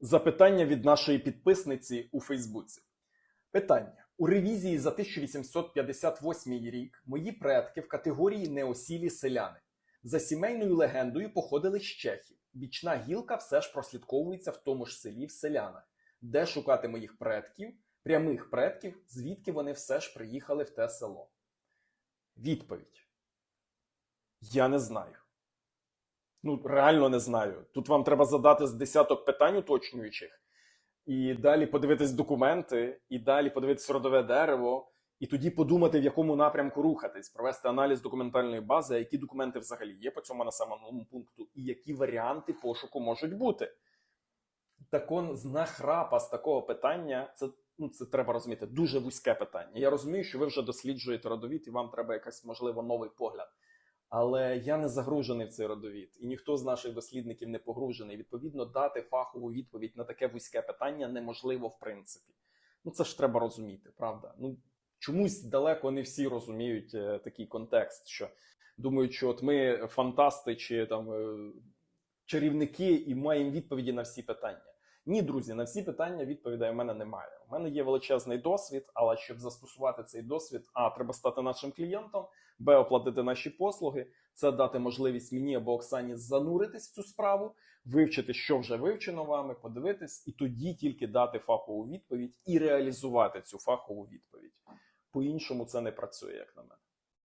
Запитання від нашої підписниці у Фейсбуці. Питання. У ревізії за 1858 рік мої предки в категорії неосілі селяни. За сімейною легендою походили з Чехів. Бічна гілка все ж прослідковується в тому ж селі в селянах. Де шукати моїх предків, прямих предків, звідки вони все ж приїхали в те село? Відповідь. Я не знаю. Ну, реально не знаю. Тут вам треба задати з десяток питань уточнюючих, і далі подивитись документи, і далі подивитись родове дерево, і тоді подумати, в якому напрямку рухатись, провести аналіз документальної бази, які документи взагалі є по цьому населеному пункту, і які варіанти пошуку можуть бути. Так он з нахрапа з такого питання, це, ну, це треба розуміти, дуже вузьке питання. Я розумію, що ви вже досліджуєте родовід, і вам треба якась, можливо, новий погляд. Але я не загружений в цей родовід, і ніхто з наших дослідників не погружений. Відповідно, дати фахову відповідь на таке вузьке питання неможливо в принципі. Ну це ж треба розуміти, правда? Ну чомусь далеко не всі розуміють е, такий контекст, що думають, що от ми фантасти чи там е, чарівники і маємо відповіді на всі питання. Ні, друзі, на всі питання відповідей у мене немає. У мене є величезний досвід, але щоб застосувати цей досвід, а треба стати нашим клієнтом, б оплатити наші послуги, це дати можливість мені або Оксані зануритись в цю справу, вивчити, що вже вивчено вами, подивитись, і тоді тільки дати фахову відповідь і реалізувати цю фахову відповідь. По-іншому це не працює, як на мене.